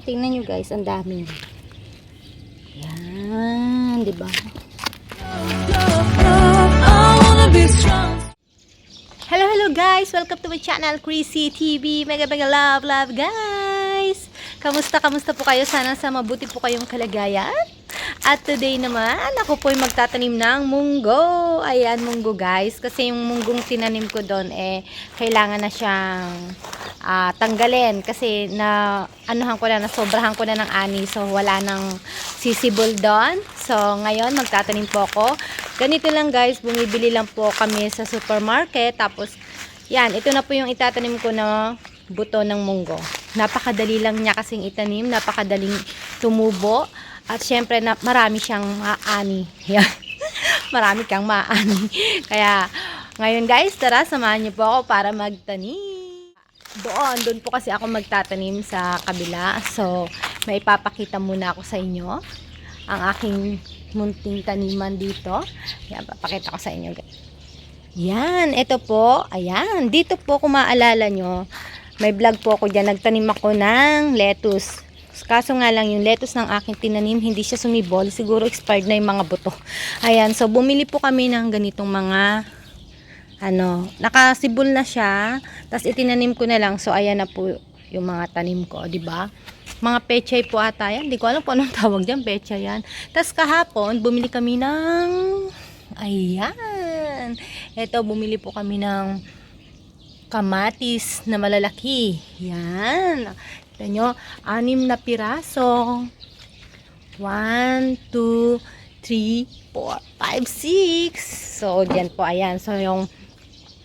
tingnan nyo guys, ang dami. Yan, di ba? Hello, hello guys! Welcome to my channel, Chrissy TV. Mega, mega love, love guys! Kamusta, kamusta po kayo? Sana sa mabuti po kayong kalagayan. At today naman, ako po ay magtatanim ng munggo. Ayan, munggo guys. Kasi yung munggong tinanim ko doon, eh, kailangan na siyang ah, tanggalin. Kasi na, anuhan ko na, nasobrahan ko na ng ani. So, wala nang sisibol doon. So, ngayon, magtatanim po ako. Ganito lang guys, bumibili lang po kami sa supermarket. Tapos, yan, ito na po yung itatanim ko na buto ng munggo. Napakadali lang niya kasing itanim, napakadaling tumubo. At syempre, na, marami siyang maani. Marami kang maani. Kaya, ngayon guys, tara, samahan niyo po ako para magtanim. Doon, doon po kasi ako magtatanim sa kabila. So, may ipapakita muna ako sa inyo ang aking munting taniman dito. Yan, papakita ko sa inyo. guys. Yan, ito po. Ayan, dito po kung maalala nyo, may vlog po ako dyan. Nagtanim ako ng lettuce. Kaso nga lang yung lettuce ng aking tinanim, hindi siya sumibol. Siguro expired na yung mga buto. Ayan, so bumili po kami ng ganitong mga ano, nakasibol na siya. Tapos itinanim ko na lang. So ayan na po yung mga tanim ko, di ba? Mga pechay po ata yan. Hindi ko alam kung anong tawag dyan, pechay yan. Tapos kahapon, bumili kami ng ayan. Ito, bumili po kami ng kamatis na malalaki. Yan. Kita nyo, anim na piraso. 1, 2, 3, 4, 5, 6. So, dyan po, ayan. So, yung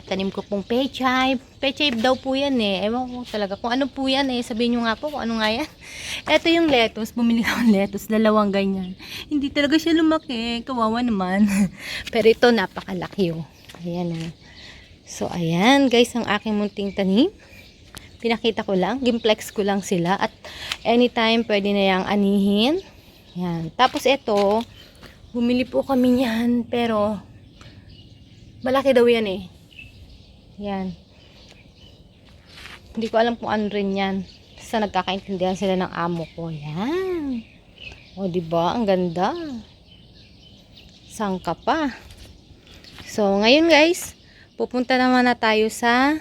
tanim ko pong pechay. Pechay daw po yan eh. Ewan ko talaga kung ano po yan eh. Sabihin nyo nga po kung ano nga yan. Ito yung lettuce. Bumili ako ng lettuce. Dalawang ganyan. Hindi talaga siya lumaki. Kawawa naman. Pero ito napakalaki oh. Ayan oh. So, ayan guys ang aking munting tanim. Pinakita ko lang. Gimplex ko lang sila. At anytime pwede na yung anihin. Yan. Tapos ito, bumili po kami niyan. Pero, malaki daw yan eh. Yan. Hindi ko alam kung ano rin yan. Sa nagkakaintindihan sila ng amo ko. Yan. O, di ba Ang ganda. Sangka pa. So, ngayon guys, pupunta naman na tayo sa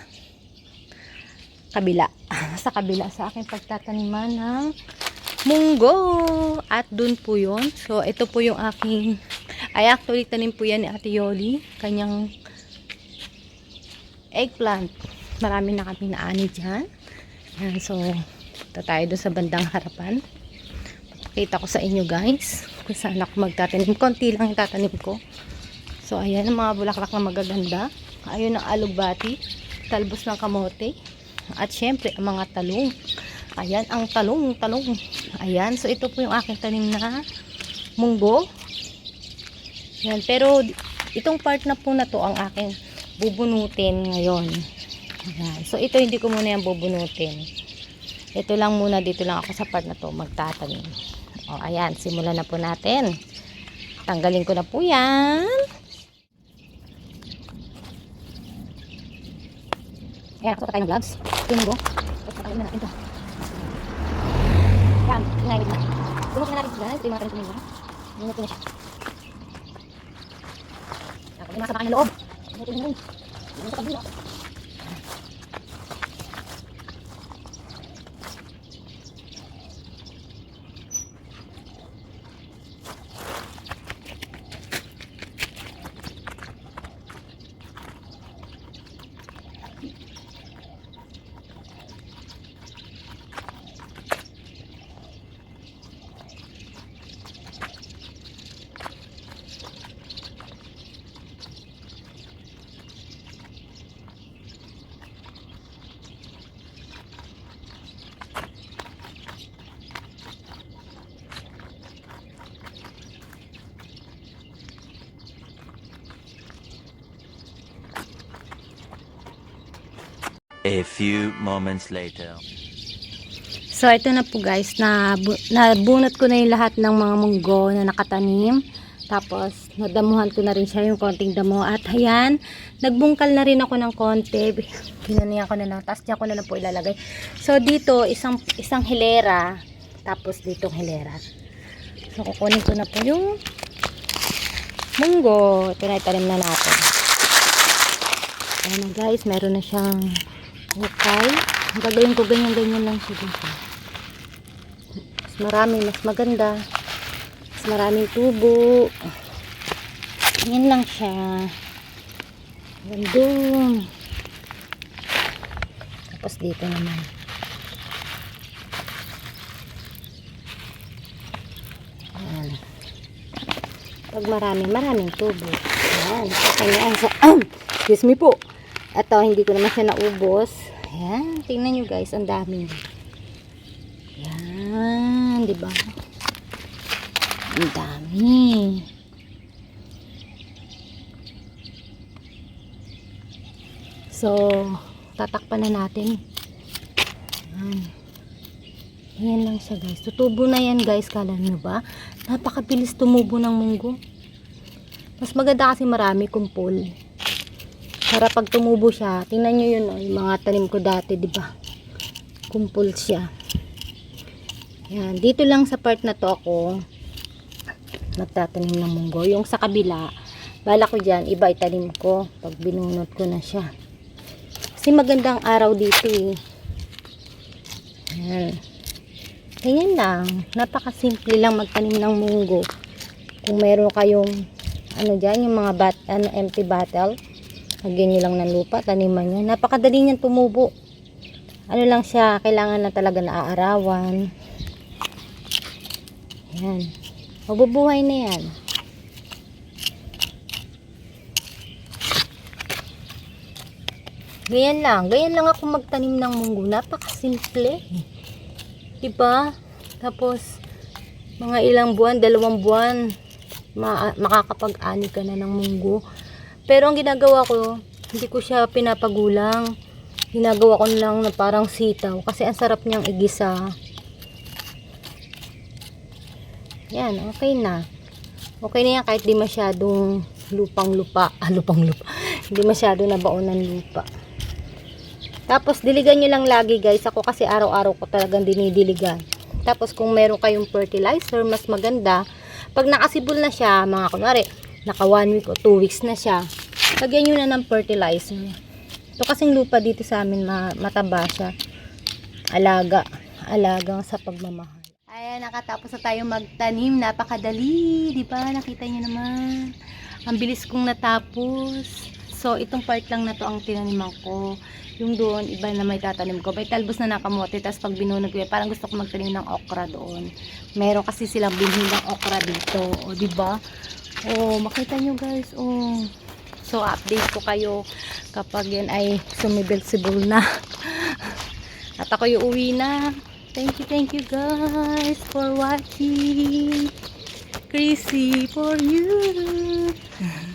kabila. sa kabila sa aking pagtataniman ng munggo. At dun po yun. So, ito po yung aking ay actually tanim po yan ni Ate Yoli. Kanyang eggplant. Marami na kami naani dyan. Yan, so, ito tayo doon sa bandang harapan. Pakita ko sa inyo guys. Kung saan ako magtatanim. Konti lang tatanim ko. So, ayan ang mga bulaklak na magaganda. Ayun ang alugbati. Talbos ng kamote. At syempre, ang mga talong. Ayan, ang talong, talong. Ayan, so ito po yung aking tanim na munggo. Yan, pero itong part na po na to ang aking bubunutin ngayon. Ayan. So, ito hindi ko muna yung bubunutin. Ito lang muna, dito lang ako sa part na to, magtatanim. O, ayan, simulan na po natin. Tanggalin ko na po yan. Ayan, ako tayo ng vlogs. Tingin ko. Patayin na natin to. Yan, inaibig na. Bumuk na natin siya. Ito yung mga tanim ko. Bumuk na siya. Yung mga kabakan ng loob. Bumuk na rin. Bumuk na kabila. A few moments later. So, ito na po guys, na, nabunot ko na yung lahat ng mga munggo na nakatanim. Tapos, nadamuhan ko na rin siya yung konting damo. At ayan, nagbungkal na rin ako ng konti. Pinanihan ko na lang. Tapos, diyan ko na lang po ilalagay. So, dito, isang, isang hilera. Tapos dito hilera. So, kukunin ko na po yung munggo. Tinatanim na natin. Ayan na guys, meron na siyang hukay. Gagawin ko ganyan-ganyan lang siya dito. Mas marami, mas maganda. Mas maraming tubo. Yan lang siya. Gandun. Tapos dito naman. Ayan. Pag marami, maraming tubo. Ayan. Ayan. Sa, excuse me po. Ito, hindi ko naman siya naubos. Ayan. Tingnan nyo guys, ang dami. Ayan. Diba? Ang dami. So, tatakpan na natin. Ayan. Ayan lang siya guys. Tutubo na yan guys. Kala nyo ba? Napakabilis tumubo ng munggo. Mas maganda kasi marami kumpol. Para pag tumubo siya, tingnan nyo yun, oh, yung mga tanim ko dati, di ba? Kumpol siya. Yan, dito lang sa part na to ako nagtatanim ng munggo. Yung sa kabila, bala ko dyan, iba itanim ko pag binunot ko na siya. Kasi magandang araw dito eh. Yan. Ganyan lang. Napakasimple lang magtanim ng munggo. Kung meron kayong ano dyan, yung mga bat, ano, empty bottle, lagyan nyo lang ng lupa, taniman nyo. Napakadali niyan tumubo. Ano lang siya, kailangan na talaga naaarawan. Yan. Mabubuhay na yan. Ganyan lang. Ganyan lang ako magtanim ng munggo. Napakasimple. Diba? Tapos, mga ilang buwan, dalawang buwan, ma makakapag-ani ka na ng munggo. Pero ang ginagawa ko, hindi ko siya pinapagulang. Ginagawa ko lang na parang sitaw. Kasi ang sarap niyang igisa. Yan, okay na. Okay na yan kahit di masyadong lupang lupa. Ah, lupang lupa. hindi masyado nabaon ng lupa. Tapos, diligan nyo lang lagi guys. Ako kasi araw-araw ko talagang dinidiligan. Tapos, kung meron kayong fertilizer, mas maganda. Pag nakasibol na siya, mga kunwari, naka 1 week o 2 weeks na siya, lagyan nyo na ng fertilizer. Ito kasing lupa dito sa amin, ma- mataba siya. Alaga. Alaga sa pagmamahal. Ayan, nakatapos na tayo magtanim. Napakadali. Di ba? Nakita nyo naman. Ang bilis kong natapos. So, itong part lang na to ang tinaniman ko. Yung doon, iba na may tatanim ko. May talbos na nakamote. Tapos pag binunod ko, parang gusto ko magtanim ng okra doon. Meron kasi silang binhin ng okra dito. O, ba? Oh, makita nyo guys. Oh. So, update ko kayo kapag yan ay sumibil-sibol na. At ako yung uwi na. Thank you, thank you guys for watching. Chrissy for you.